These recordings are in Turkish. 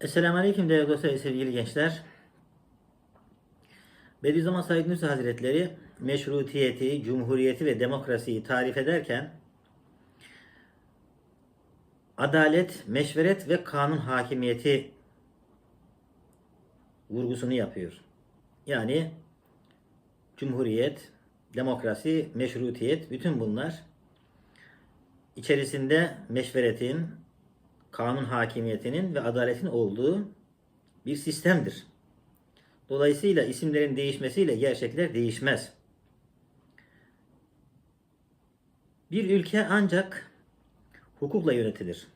Esselamu Aleyküm değerli dostlar sevgili gençler. Bediüzzaman Said Nursi Hazretleri meşrutiyeti, cumhuriyeti ve demokrasiyi tarif ederken adalet, meşveret ve kanun hakimiyeti vurgusunu yapıyor. Yani cumhuriyet, demokrasi, meşrutiyet bütün bunlar içerisinde meşveretin, kanun hakimiyetinin ve adaletin olduğu bir sistemdir. Dolayısıyla isimlerin değişmesiyle gerçekler değişmez. Bir ülke ancak hukukla yönetilir.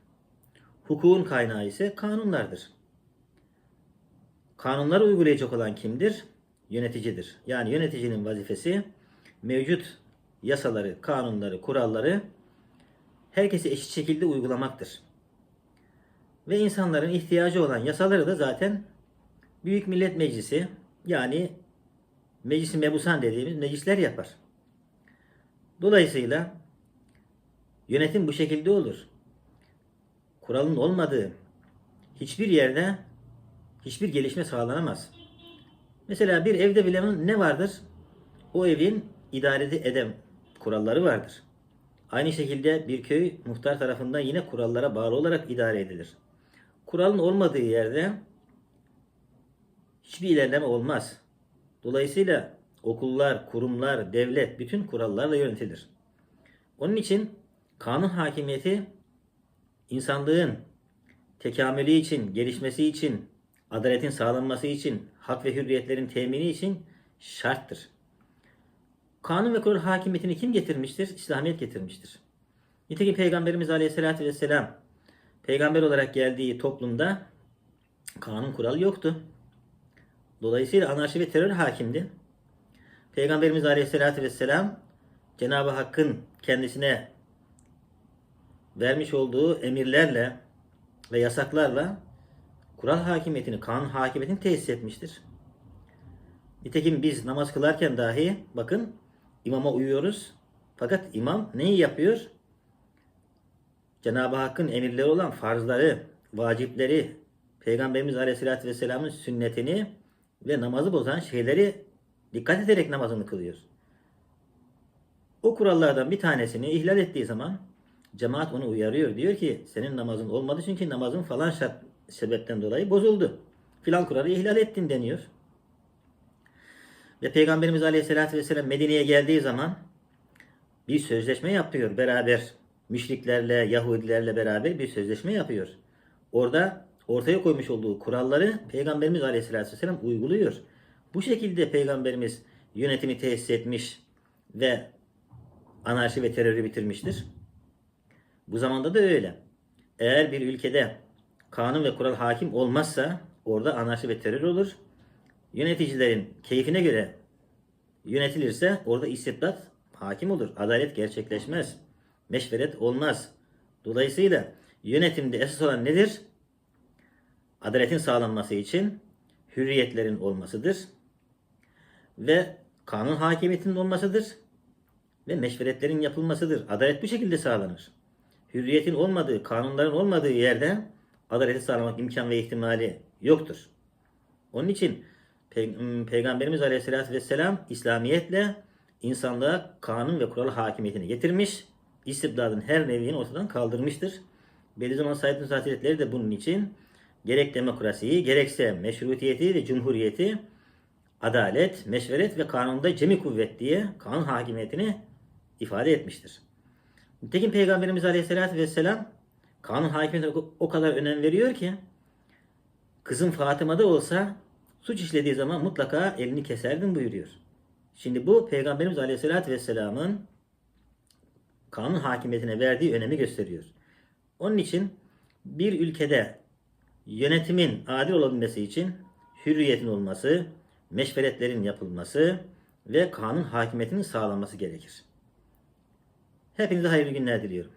Hukukun kaynağı ise kanunlardır. Kanunları uygulayacak olan kimdir? Yöneticidir. Yani yöneticinin vazifesi mevcut yasaları, kanunları, kuralları herkese eşit şekilde uygulamaktır. Ve insanların ihtiyacı olan yasaları da zaten Büyük Millet Meclisi yani Meclisi Mebusan dediğimiz meclisler yapar. Dolayısıyla yönetim bu şekilde olur. Kuralın olmadığı hiçbir yerde hiçbir gelişme sağlanamaz. Mesela bir evde bile ne vardır? O evin idare eden kuralları vardır. Aynı şekilde bir köy muhtar tarafından yine kurallara bağlı olarak idare edilir. Kuralın olmadığı yerde hiçbir ilerleme olmaz. Dolayısıyla okullar, kurumlar, devlet bütün kurallarla yönetilir. Onun için kanun hakimiyeti insanlığın tekamülü için, gelişmesi için, adaletin sağlanması için, hak ve hürriyetlerin temini için şarttır. Kanun ve kural hakimiyetini kim getirmiştir? İslamiyet getirmiştir. Nitekim Peygamberimiz Aleyhisselatü Vesselam peygamber olarak geldiği toplumda kanun kural yoktu. Dolayısıyla anarşi ve terör hakimdi. Peygamberimiz Aleyhisselatü Vesselam Cenab-ı Hakk'ın kendisine vermiş olduğu emirlerle ve yasaklarla kural hakimiyetini, kanun hakimiyetini tesis etmiştir. Nitekim biz namaz kılarken dahi bakın imama uyuyoruz. Fakat imam neyi yapıyor? Cenab-ı Hakk'ın emirleri olan farzları, vacipleri, Peygamberimiz Aleyhisselatü Vesselam'ın sünnetini ve namazı bozan şeyleri dikkat ederek namazını kılıyor. O kurallardan bir tanesini ihlal ettiği zaman cemaat onu uyarıyor. Diyor ki senin namazın olmadı çünkü namazın falan şart sebepten dolayı bozuldu. Filan kuralı ihlal ettin deniyor. Ve Peygamberimiz Aleyhisselatü Vesselam Medine'ye geldiği zaman bir sözleşme yapıyor beraber. Müşriklerle, Yahudilerle beraber bir sözleşme yapıyor. Orada ortaya koymuş olduğu kuralları Peygamberimiz Aleyhisselatü Vesselam uyguluyor. Bu şekilde Peygamberimiz yönetimi tesis etmiş ve anarşi ve terörü bitirmiştir. Bu zamanda da öyle. Eğer bir ülkede kanun ve kural hakim olmazsa orada anarşi ve terör olur. Yöneticilerin keyfine göre yönetilirse orada istibdat hakim olur. Adalet gerçekleşmez. Meşveret olmaz. Dolayısıyla yönetimde esas olan nedir? Adaletin sağlanması için hürriyetlerin olmasıdır. Ve kanun hakimiyetinin olmasıdır. Ve meşveretlerin yapılmasıdır. Adalet bu şekilde sağlanır. Hürriyetin olmadığı, kanunların olmadığı yerde adaleti sağlamak imkan ve ihtimali yoktur. Onun için Pey- Peygamberimiz Aleyhisselatü Vesselam İslamiyetle insanlığa kanun ve kural hakimiyetini getirmiş, istibdadın her nevini ortadan kaldırmıştır. Bediüzzaman Said Nursi Hazretleri de bunun için gerek demokrasiyi, gerekse meşrutiyeti ve cumhuriyeti, adalet, meşveret ve kanunda cemi kuvvet diye kanun hakimiyetini ifade etmiştir. Nitekim Peygamberimiz Aleyhisselatü Vesselam kanun hakimiyetine o- kadar önem veriyor ki kızım Fatıma'da olsa suç işlediği zaman mutlaka elini keserdim buyuruyor. Şimdi bu Peygamberimiz Aleyhisselatü Vesselam'ın kanun hakimiyetine verdiği önemi gösteriyor. Onun için bir ülkede yönetimin adil olabilmesi için hürriyetin olması, meşveretlerin yapılması ve kanun hakimiyetinin sağlanması gerekir. Hepinize hayırlı günler diliyorum.